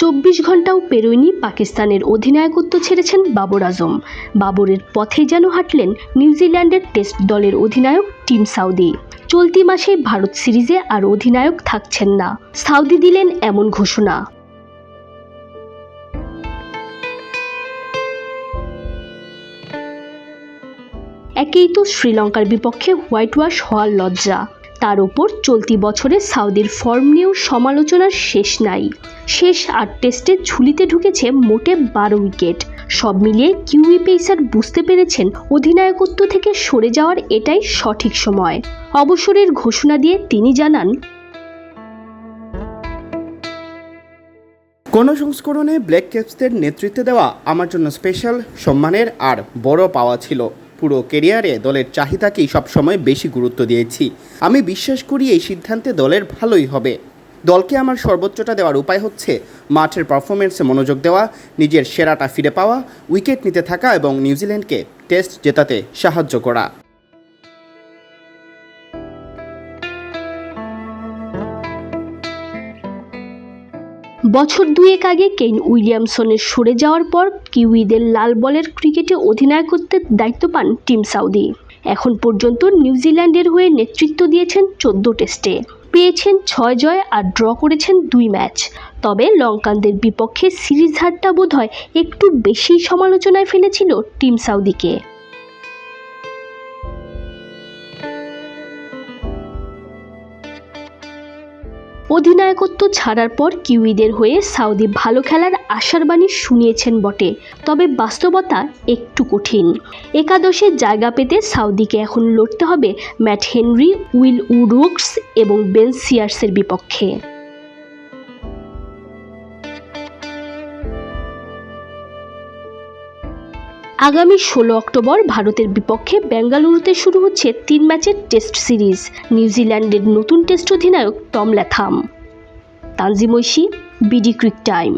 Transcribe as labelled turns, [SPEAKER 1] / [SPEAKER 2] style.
[SPEAKER 1] চব্বিশ ঘন্টাও পেরোয়নি পাকিস্তানের অধিনায়কত্ব ছেড়েছেন বাবর আজম। বাবরের পথে যেন হাঁটলেন নিউজিল্যান্ডের টেস্ট দলের অধিনায়ক টিম সাউদি। চলতি মাসে ভারত সিরিজে আর অধিনায়ক থাকছেন না। সাউদি দিলেন এমন ঘোষণা। একেই তো শ্রীলঙ্কার বিপক্ষে হোয়াইট ওয়াশ হওয়ার লজ্জা। তার ওপর চলতি বছরে সাউদির ফর্ম নিয়েও সমালোচনার শেষ নাই। শেষ আট টেস্টে ঝুলিতে ঢুকেছে মোটে বারো উইকেট। সব মিলিয়ে কিউই পেসার বুঝতে পেরেছেন অধিনায়কত্ব থেকে সরে যাওয়ার এটাই সঠিক সময়। অবসরের ঘোষণা দিয়ে তিনি জানান,
[SPEAKER 2] কোনো সংস্করণে ব্ল্যাক ক্যাপসদের নেতৃত্বে দেওয়া আমার জন্য স্পেশাল, সম্মানের আর বড় পাওয়া ছিল। পুরো কেরিয়ারে দলের চাহিদাকেই সবসময় বেশি গুরুত্ব দিয়েছি। আমি বিশ্বাস করি এই সিদ্ধান্তে দলের ভালোই হবে। দলকে আমার সর্বোচ্চটা দেওয়ার উপায় হচ্ছে মাঠের পারফরমেন্সে মনোযোগ দেওয়া, নিজের সেরাটা ফিরে পাওয়া, উইকেট নিতে থাকা এবং নিউজিল্যান্ডকে টেস্ট জেতাতে সাহায্য করা।
[SPEAKER 1] বছর দুয়েক আগে কেইন উইলিয়ামসনের সরে যাওয়ার পর কিউইদের লাল বলের ক্রিকেটে অধিনায়কত্বের দায়িত্ব পান টিম সাউদি। এখন পর্যন্ত নিউজিল্যান্ডের হয়ে নেতৃত্ব দিয়েছেন চোদ্দ টেস্টে। পেয়েছেন ছয় জয় আর ড্র করেছেন দুই ম্যাচ। তবে লঙ্কানদের বিপক্ষে সিরিজ হারটা বোধহয় একটু বেশি সমালোচনায় ফেলেছিল টিম সাউদিকে। অধিনায়কত্ব ছাড়ার পর কিউইদের হয়ে সাউদি ভালো খেলার আশার বাণী শুনিয়েছেন বটে, তবে বাস্তবতা একটু কঠিন। একাদশে জায়গা পেতে সাউদিকে এখন লড়তে হবে ম্যাট হেনরি, উইল উডস এবং বেন সিয়ার্সের বিপক্ষে। আগামী ষোলো অক্টোবর ভারতের বিপক্ষে বেঙ্গালুরুতে শুরু হচ্ছে তিন ম্যাচের টেস্ট সিরিজ। নিউজিল্যান্ডের নতুন টেস্ট অধিনায়ক Tom Latham Tanjim Oishi, BD cric time.